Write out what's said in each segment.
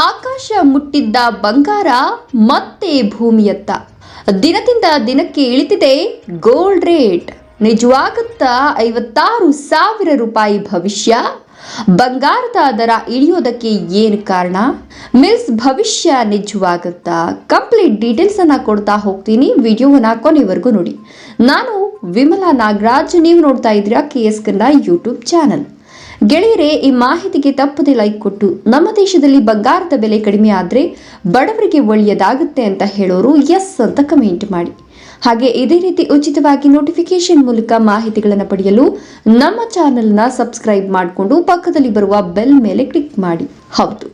ಆಕಾಶ ಮುಟ್ಟಿದ್ದ ಬಂಗಾರ ಮತ್ತೆ ಭೂಮಿಯತ್ತ. ದಿನದಿಂದ ದಿನಕ್ಕೆ ಇಳಿತಿದೆ ಗೋಲ್ಡ್ ರೇಟ್ ನಿಜವಾಗುತ್ತಾ ಐವತ್ತಾರು ಸಾವಿರ ರೂಪಾಯಿ ಭವಿಷ್ಯ? ಬಂಗಾರದ ದರ ಇಳಿಯೋದಕ್ಕೆ ಏನು ಕಾರಣ? ಮಿಲ್ಸ್ ಭವಿಷ್ಯ ನಿಜವಾಗುತ್ತಾ? ಕಂಪ್ಲೀಟ್ ಡೀಟೇಲ್ಸ್ ಅನ್ನ ಕೊಡ್ತಾ ಹೋಗ್ತೀನಿ ವಿಡಿಯೋವನ್ನ ಕೊನೆವರೆಗೂ ನೋಡಿ. ನಾನು ವಿಮಲಾ ನಾಗರಾಜ್, ನೀವು ನೋಡ್ತಾ ಇದ್ದೀರಾ K S Kannada YouTube channel. ಗೆಳೆಯರೇ, ಈ ಮಾಹಿತಿಗೆ ತಪ್ಪದೆ ಲೈಕ್ ಕೊಟ್ಟು. ನಮ್ಮ ದೇಶದಲ್ಲಿ ಬಂಗಾರದ ಬೆಲೆ ಕಡಿಮೆ ಆದರೆ ಬಡವರಿಗೆ ಒಳ್ಳೆಯದಾಗುತ್ತೆ ಅಂತ ಹೇಳೋರು ಎಸ್ ಅಂತ ಕಮೆಂಟ್ ಮಾಡಿ. ಹಾಗೆ ಇದೇ ರೀತಿ ಉಚಿತವಾಗಿ ನೋಟಿಫಿಕೇಶನ್ ಮೂಲಕ ಮಾಹಿತಿಗಳನ್ನು ಪಡೆಯಲು ನಮ್ಮ ಚಾನೆಲ್ನ ಸಬ್ಸ್ಕ್ರೈಬ್ ಮಾಡಿಕೊಂಡು ಪಕ್ಕದಲ್ಲಿ ಬರುವ ಬೆಲ್ ಮೇಲೆ ಕ್ಲಿಕ್ ಮಾಡಿ. ಹೌದು.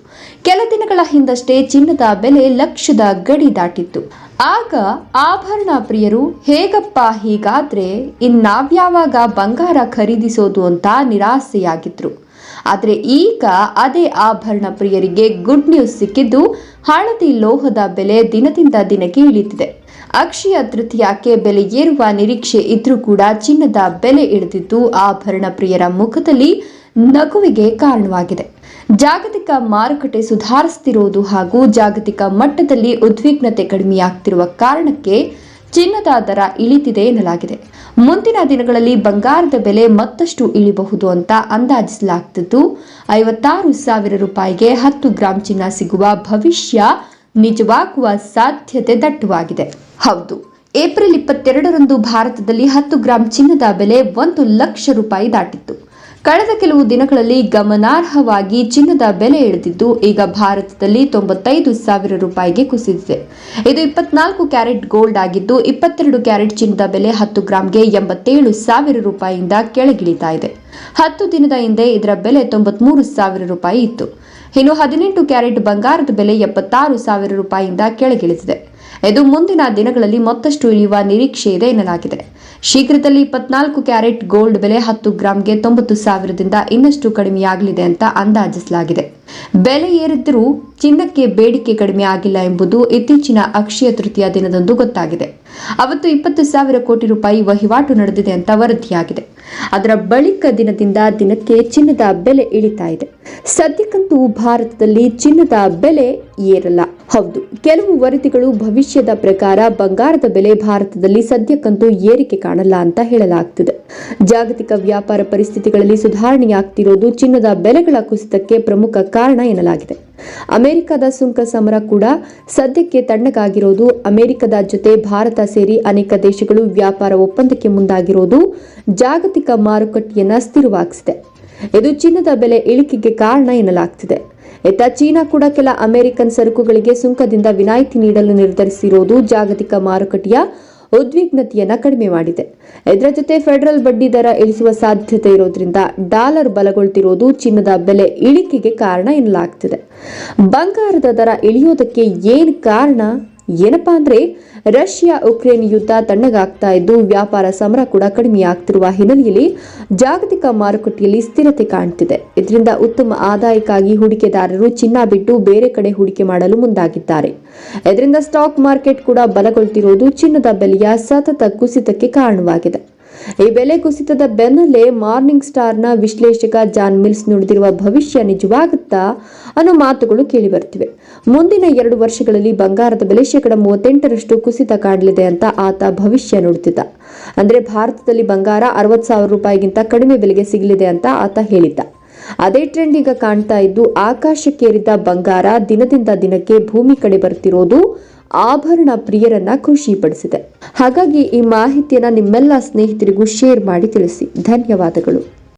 ಕೆಲ ದಿನಗಳ ಹಿಂದಷ್ಟೇ ಚಿನ್ನದ ಬೆಲೆ ಲಕ್ಷದ ಗಡಿ ದಾಟಿತ್ತು. ಆಗ ಆಭರಣ ಪ್ರಿಯರು, ಹೇಗಪ್ಪ ಹೀಗಾದ್ರೆ ಇನ್ನಾವ್ಯಾವಾಗ ಬಂಗಾರ ಖರೀದಿಸೋದು ಅಂತ ನಿರಾಸೆಯಾಗಿದ್ರು. ಆದರೆ ಈಗ ಅದೇ ಆಭರಣ ಪ್ರಿಯರಿಗೆ ಗುಡ್ ನ್ಯೂಸ್ ಸಿಕ್ಕಿದ್ದು ಹಳದಿ ಲೋಹದ ಬೆಲೆ ದಿನದಿಂದ ದಿನಕ್ಕೆ ಇಳಿದಿದೆ ಅಕ್ಷಯ ತೃತೀಯಕ್ಕೆ ಬೆಲೆ ಏರುವ ನಿರೀಕ್ಷೆ ಇದ್ರೂ ಕೂಡ ಚಿನ್ನದ ಬೆಲೆ ಇಳಿದಿದ್ದು ಆಭರಣ ಪ್ರಿಯರ ಮುಖದಲ್ಲಿ ನಗುವಿಗೆ ಕಾರಣವಾಗಿದೆ. ಜಾಗತಿಕ ಮಾರುಕಟ್ಟೆ ಸುಧಾರಿಸುತ್ತಿರುವುದು ಹಾಗೂ ಜಾಗತಿಕ ಮಟ್ಟದಲ್ಲಿ ಉದ್ವಿಗ್ನತೆ ಕಡಿಮೆಯಾಗ್ತಿರುವ ಕಾರಣಕ್ಕೆ ಚಿನ್ನದ ದರ ಇಳಿತಿದೆ ಎನ್ನಲಾಗಿದೆ. ಮುಂದಿನ ದಿನಗಳಲ್ಲಿ ಬಂಗಾರದ ಬೆಲೆ ಮತ್ತಷ್ಟು ಇಳಿಬಹುದು ಅಂತ ಅಂದಾಜಿಸಲಾಗ್ತಿದ್ದು, ಐವತ್ತಾರು ಸಾವಿರ ರೂಪಾಯಿಗೆ ಹತ್ತು ಗ್ರಾಂ ಚಿನ್ನ ಸಿಗುವ ಭವಿಷ್ಯ ನಿಜವಾಗುವ ಸಾಧ್ಯತೆ ದಟ್ಟವಾಗಿದೆ. ಹೌದು, ಏಪ್ರಿಲ್ ಇಪ್ಪತ್ತೆರಡರಂದು ಭಾರತದಲ್ಲಿ ಹತ್ತು ಗ್ರಾಂ ಚಿನ್ನದ ಬೆಲೆ ಒಂದು ಲಕ್ಷ ರೂಪಾಯಿ ದಾಟಿತ್ತು. ಕಳೆದ ಕೆಲವು ದಿನಗಳಲ್ಲಿ ಗಮನಾರ್ಹವಾಗಿ ಚಿನ್ನದ ಬೆಲೆ ಇಳಿದಿದ್ದು, ಈಗ ಭಾರತದಲ್ಲಿ ತೊಂಬತ್ತೈದು ಸಾವಿರ ರೂಪಾಯಿಗೆ ಕುಸಿದಿದೆ. ಇದು ಇಪ್ಪತ್ನಾಲ್ಕು ಕ್ಯಾರೆಟ್ ಗೋಲ್ಡ್ ಆಗಿದ್ದು, ಇಪ್ಪತ್ತೆರಡು ಕ್ಯಾರೆಟ್ ಚಿನ್ನದ ಬೆಲೆ ಹತ್ತು ಗ್ರಾಂಗೆ ಎಂಬತ್ತೇಳು ಸಾವಿರ ರೂಪಾಯಿಯಿಂದ ಕೆಳಗಿಳಿತಾ ಇದೆ. ಹತ್ತು ದಿನದ ಹಿಂದೆ ಇದರ ಬೆಲೆ ತೊಂಬತ್ಮೂರು ಸಾವಿರ ರೂಪಾಯಿ ಇತ್ತು. ಇನ್ನು ಹದಿನೆಂಟು ಕ್ಯಾರೆಟ್ ಬಂಗಾರದ ಬೆಲೆ ಎಪ್ಪತ್ತಾರು ಸಾವಿರ ರೂಪಾಯಿಯಿಂದ ಕೆಳಗಿಳಿದಿದೆ. ಇದು ಮುಂದಿನ ದಿನಗಳಲ್ಲಿ ಮತ್ತಷ್ಟು ಇಳಿಯುವ ನಿರೀಕ್ಷೆ ಇದೆ ಎನ್ನಲಾಗಿದೆ. ಶೀಘ್ರದಲ್ಲಿ ಇಪ್ಪತ್ನಾಲ್ಕು ಕ್ಯಾರೆಟ್ ಗೋಲ್ಡ್ ಬೆಲೆ ಹತ್ತು ಗ್ರಾಂಗೆ ತೊಂಬತ್ತು ಸಾವಿರದಿಂದ ಇನ್ನಷ್ಟು ಕಡಿಮೆಯಾಗಲಿದೆ ಅಂತ ಅಂದಾಜಿಸಲಾಗಿದೆ. ಬೆಲೆ ಏರಿದ್ದರೂ ಚಿನ್ನಕ್ಕೆ ಬೇಡಿಕೆ ಕಡಿಮೆ ಆಗಿಲ್ಲ ಎಂಬುದು ಇತ್ತೀಚಿನ ಅಕ್ಷಯ ತೃತೀಯ ದಿನದಂದು ಗೊತ್ತಾಗಿದೆ. ಅವತ್ತು ಇಪ್ಪತ್ತು ಸಾವಿರ ಕೋಟಿ ರೂಪಾಯಿ ವಹಿವಾಟು ನಡೆದಿದೆ ಅಂತ ವರದಿಯಾಗಿದೆ. ಅದರ ಬಳಿಕ ದಿನದಿಂದ ದಿನಕ್ಕೆ ಚಿನ್ನದ ಬೆಲೆ ಇಳಿತಾ ಇದೆ. ಸದ್ಯಕ್ಕಂತೂ ಭಾರತದಲ್ಲಿ ಚಿನ್ನದ ಬೆಲೆ ಏರಲ್ಲ. ಹೌದು, ಕೆಲವು ವರದಿಗಳು ಭವಿಷ್ಯದ ಪ್ರಕಾರ ಬಂಗಾರದ ಬೆಲೆ ಭಾರತದಲ್ಲಿ ಸದ್ಯಕ್ಕಂತೂ ಏರಿಕೆ ಕಾಣಲ್ಲ ಅಂತ ಹೇಳಲಾಗ್ತಿದೆ. ಜಾಗತಿಕ ವ್ಯಾಪಾರ ಪರಿಸ್ಥಿತಿಗಳಲ್ಲಿ ಸುಧಾರಣೆಯಾಗ್ತಿರೋದು ಚಿನ್ನದ ಬೆಲೆಗಳ ಕುಸಿತಕ್ಕೆ ಪ್ರಮುಖ ಕಾರಣ ಎನ್ನಲಾಗಿದೆ. ಅಮೆರಿಕದ ಸುಂಕ ಸಮರ ಕೂಡ ಸದ್ಯಕ್ಕೆ ತಣ್ಣಗಾಗಿರೋದು. ಅಮೆರಿಕದ ಜೊತೆ ಭಾರತ ಸೇರಿ ಅನೇಕ ದೇಶಗಳು ವ್ಯಾಪಾರ ಒಪ್ಪಂದಕ್ಕೆ ಮುಂದಾಗಿರೋದು ಜಾಗತಿಕ ಮಾರುಕಟ್ಟೆಯನ್ನ ಸ್ಥಿರವಾಗಿಸಿದೆ. ಇದು ಚಿನ್ನದ ಬೆಲೆ ಇಳಿಕೆಗೆ ಕಾರಣ ಎನ್ನಲಾಗ್ತಿದೆ. ಇತ್ತ ಚೀನಾ ಕೂಡ ಕೆಲ ಅಮೆರಿಕನ್ ಸರಕುಗಳಿಗೆ ಸುಂಕದಿಂದ ವಿನಾಯಿತಿ ನೀಡಲು ನಿರ್ಧರಿಸಿರೋದು ಜಾಗತಿಕ ಮಾರುಕಟ್ಟೆಯ ಉದ್ವಿಗ್ನತೆಯನ್ನ ಕಡಿಮೆ ಮಾಡಿದೆ. ಇದರ ಜೊತೆ ಫೆಡರಲ್ ಬಡ್ಡಿ ದರ ಇಳಿಸುವ ಸಾಧ್ಯತೆ ಇರೋದ್ರಿಂದ ಡಾಲರ್ ಬಲಗೊಳ್ತಿರೋದು ಚಿನ್ನದ ಬೆಲೆ ಇಳಿಕೆಗೆ ಕಾರಣ ಎನ್ನಲಾಗ್ತಿದೆ. ಬಂಗಾರದ ದರ ಇಳಿಯೋದಕ್ಕೆ ಏನು ಕಾರಣ? ಏನಪ್ಪಾ ಅಂದ್ರೆ, ರಷ್ಯಾ ಉಕ್ರೇನ್ ಯುದ್ಧ ತಣ್ಣಗಾಗ್ತಾ ಇದ್ದು ವ್ಯಾಪಾರ ಸಮರ ಕೂಡ ಕಡಿಮೆಯಾಗ್ತಿರುವ ಹಿನ್ನೆಲೆಯಲ್ಲಿ ಜಾಗತಿಕ ಮಾರುಕಟ್ಟೆಯಲ್ಲಿ ಸ್ಥಿರತೆ ಕಾಣ್ತಿದೆ. ಇದರಿಂದ ಉತ್ತಮ ಆದಾಯಕ್ಕಾಗಿ ಹೂಡಿಕೆದಾರರು ಚಿನ್ನ ಬಿಟ್ಟು ಬೇರೆ ಕಡೆ ಹೂಡಿಕೆ ಮಾಡಲು ಮುಂದಾಗಿದ್ದಾರೆ. ಇದರಿಂದ ಸ್ಟಾಕ್ ಮಾರ್ಕೆಟ್ ಕೂಡ ಬಲಗೊಳ್ತಿರುವುದು ಚಿನ್ನದ ಬೆಲೆಯ ಸತತ ಕುಸಿತಕ್ಕೆ ಕಾರಣವಾಗಿದೆ. ಈ ಬೆಲೆ ಕುಸಿತದ ಬೆನ್ನಲ್ಲೇ ಮಾರ್ನಿಂಗ್ ಸ್ಟಾರ್ನ ವಿಶ್ಲೇಷಕ ಜಾನ್ ಮಿಲ್ಸ್ ನುಡಿದಿರುವ ಭವಿಷ್ಯ ನಿಜವಾಗುತ್ತಾ ಅನ್ನೋ ಮಾತುಗಳು ಕೇಳಿಬರ್ತಿವೆ ಮುಂದಿನ ಎರಡು ವರ್ಷಗಳಲ್ಲಿ ಬಂಗಾರದ ಬೆಲೆ ಶೇಕಡ ಮೂವತ್ತೆಂಟರಷ್ಟು ಕುಸಿತ ಕಾಣಲಿದೆ ಅಂತ ಆತ ಭವಿಷ್ಯ ನುಡಿದಿದ್ದ. ಅಂದ್ರೆ ಭಾರತದಲ್ಲಿ ಬಂಗಾರ ಅರವತ್ ಸಾವಿರ ರೂಪಾಯಿಗಿಂತ ಕಡಿಮೆ ಬೆಲೆಗೆ ಸಿಗಲಿದೆ ಅಂತ ಆತ ಹೇಳಿದ್ದ. ಅದೇ ಟ್ರೆಂಡ್ ಈಗ ಕಾಣ್ತಾ ಇದ್ದು ಆಕಾಶಕ್ಕೇರಿದ್ದ ಬಂಗಾರ ದಿನದಿಂದ ದಿನಕ್ಕೆ ಭೂಮಿ ಕಡೆ ಬರ್ತಿರೋದು ಆಭರಣ ಪ್ರಿಯರನ್ನ ಖುಷಿಪಡಿಸಿದೆ. ಹಾಗಾಗಿ ಈ ಮಾಹಿತಿಯನ್ನ ನಿಮ್ಮೆಲ್ಲ ಸ್ನೇಹಿತರಿಗೂ ಶೇರ್ ಮಾಡಿ ತಿಳಿಸಿ. ಧನ್ಯವಾದಗಳು.